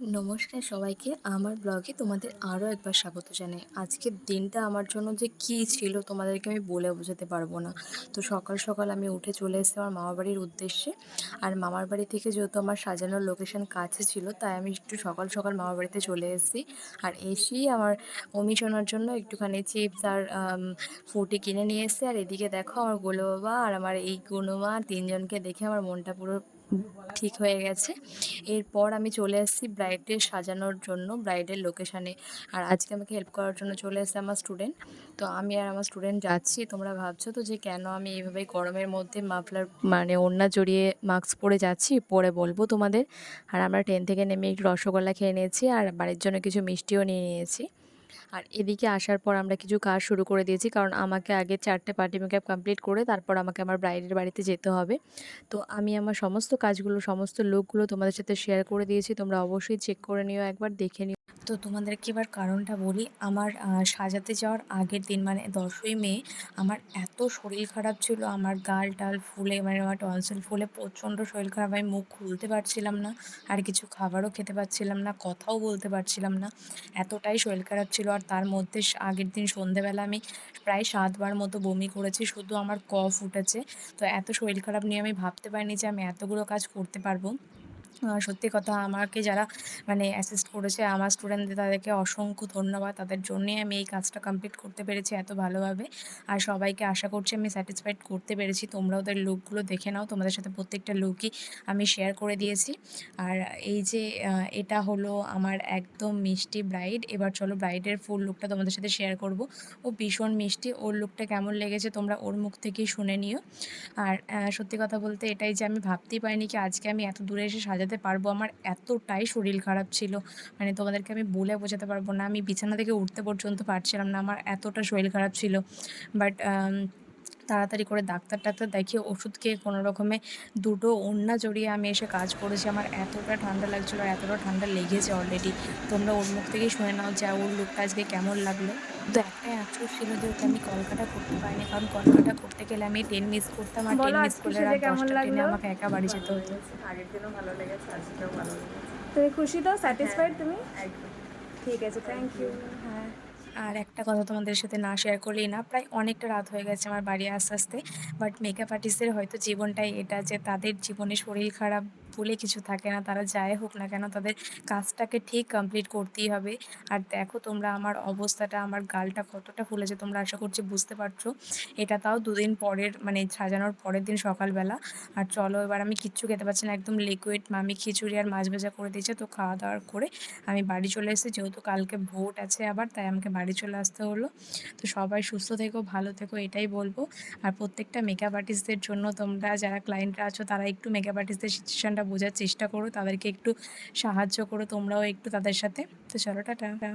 নমস্কার সবাইকে। আমার ব্লগে তোমাদের আরও একবার স্বাগত জানাই। আজকের দিনটা আমার জন্য যে কী ছিল তোমাদেরকে আমি বলে বোঝাতে পারব না। তো সকাল সকাল আমি উঠে চলে এসেছি আমার মামার বাড়ির উদ্দেশ্যে। আর মামার বাড়ি থেকে যেহেতু আমার সাজানোর লোকেশন কাছে ছিল, তাই আমি একটু সকাল সকাল মামার বাড়িতে চলে এসেছি। আর এসেই আমার অমিশনার জন্য একটুখানি চিপস আর ফুটি কিনে নিয়ে এসেছি। আর এদিকে দেখো আমার গোলো বাবা আর আমার এই গুণমা তিনজনকে দেখে আমার মনটা পুরো ঠিক হয়ে গেছে। এরপর আমি চলে এসেছি ব্রাইডের সাজানোর জন্য ব্রাইডের লোকেশানে আর আজকে আমাকে হেল্প করার জন্য চলে এসেছে আমার স্টুডেন্ট তো আমি আর আমার স্টুডেন্ট যাচ্ছি, তোমরা ভাবছ তো যে কেন আমি এইভাবে গরমের মধ্যে মাফলার মানে ওড়না জড়িয়ে মাস্ক পরে যাচ্ছি? পরে বলব তোমাদের। আর আমরা ট্রেন থেকে নেমে একটু রসগোল্লা খেয়ে নিয়েছি, আর বাড়ির জন্য কিছু মিষ্টিও নিয়ে নিয়েছি। আর এদিকে আসার পর আমরা কিছু কাজ শুরু করে দিয়েছি। কারণ আমাকে আগে চারটে পার্টি মেকআপ কমপ্লিট করে তারপর আমাকে আমার ব্রাইডের বাড়িতে যেতে হবে। তো আমি আমার সমস্ত কাজগুলো, সমস্ত লুকগুলো তোমাদের সাথে শেয়ার করে দিয়েছি। তোমরা অবশ্যই চেক করে নিও একবার, দেখে নিও। তো তোমাদেরকে এবার কারণটা বলি। আমার সাজাতে যাওয়ার আগের দিন মানে দশই মে, আমার এত শরীর খারাপ ছিল। আমার গাল টাল ফুলে মানে আমার টনসিল ফুলে প্রচণ্ড শরীর খারাপ। আমি মুখ খুলতে পারছিলাম না, আর কিছু খাবারও খেতে পারছিলাম না, কথাও বলতে পারছিলাম না। এতটাই শরীর খারাপ ছিল, আর তার মধ্যে আগের দিন সন্ধেবেলা আমি প্রায় সাতবার মতো বমি করেছি, শুধু আমার কফ উঠেছে। তো এত শরীর খারাপ নিয়ে আমি ভাবতে পারিনি যে আমি এতগুলো কাজ করতে পারব। সত্যি কথা আমাকে যারা মানে অ্যাসিস্ট করেছে, আমার স্টুডেন্টদের তাদেরকে অসংখ্য ধন্যবাদ। তাদের জন্যই আমি এই কাজটা কমপ্লিট করতে পেরেছি এত ভালোভাবে। আর সবাইকে আশা করছি আমি স্যাটিসফাইড করতে পেরেছি। তোমরা ওদের লুকগুলো দেখে নাও। তোমাদের সাথে প্রত্যেকটা লুকই আমি শেয়ার করে দিয়েছি। আর এই যে এটা হলো আমার একদম মিষ্টি ব্রাইড এবার চলো ব্রাইডের ফুল লুকটা তোমাদের সাথে শেয়ার করব। ও ভীষণ মিষ্টি। ওর লুকটা কেমন লেগেছে তোমরা ওর মুখ থেকেই শুনে নিও। আর সত্যি কথা বলতে এটাই যে আমি ভাবতেই পারিনি কি আজকে আমি এত দূরে এসে সাজাতে বোঝাতে পারব, আমার এতটাই শরীর খারাপ ছিল। মানে তোমাদেরকে আমি বলে বোঝাতে পারব না, আমি বিছানা থেকে উঠতে পর্যন্ত পারছিলাম না, আমার এতটা শরীর খারাপ ছিল। বাট তাড়াতাড়ি করে ডাক্তার টাক্তার দেখিয়ে ওষুধ খেয়ে কোনো রকমে দুটো ওড়না জড়িয়ে আমি এসে কাজ করেছি। আমার এতটা ঠান্ডা লাগছিল এতটা ঠান্ডা লেগেছে অলরেডি তোমরা ওর মুখ থেকেই শুনে নাও যে ওর লুকটা আজকে কেমন লাগল। তো একটাই আফসোস ছিল যে ওকে আমি কলকাতা করতে পারিনি কারণ কলকাতা করতে গেলে আমি ট্রেন মিস করতাম আর ট্রেন মিস করলে রাত দশটা ট্রেনে আমাকে একা বাড়ি যেতে হতো। আগের দিনও ভালো লেগেছে আজকেও ভালো লেগেছে। তুমি খুশি তো? স্যাটিসফাইড তুমি? ঠিক আছে থ্যাংক ইউ হ্যাঁ। আর একটা কথা তোমাদের সাথে না শেয়ার করলেই না, প্রায় অনেকটা রাত হয়ে গেছে আমার বাড়ি আস্তে আস্তে বাট মেকআপ আর্টিস্টের হয়তো জীবনটাই এটা যে তাদের জীবনে শরীর খারাপ বলে কিছু থাকে না, তারা যাই হোক না কেন তাদের কাজটাকে ঠিক কমপ্লিট করতেই হবে। আর দেখো তোমরা আমার অবস্থাটা, আমার গালটা কতটা ফুলেছে, তোমরা আশা করছি বুঝতে পারছ। এটা তাও দুদিন পরের মানে সাজানোর পরের দিন সকালবেলা। আর চলো এবার আমি কিচ্ছু খেতে পারছি না, একদম লিকুইড মামি খিচুড়ি আর মাছ ভাজা করে দিয়েছে, তো খাওয়া দাওয়ার করে আমি বাড়ি চলে এসেছি, যেহেতু কালকে ভোট আছে আবার, তাই আমাকে বাড়ি চলে আসতে হলো। তো সবাই সুস্থ থেকো, ভালো থেকো, এটাই বলব। আর প্রত্যেকটা মেকআপ আর্টিস্টদের জন্য তোমরা যারা ক্লায়েন্টরা আছো, তারা একটু মেকআপ আর্টিস্টদের সিচুয়েশানটা বোঝার চেষ্টা করো তাদেরকে একটু সাহায্য করো তোমরাও একটু তাদের সাথে। তো চলো টাটা।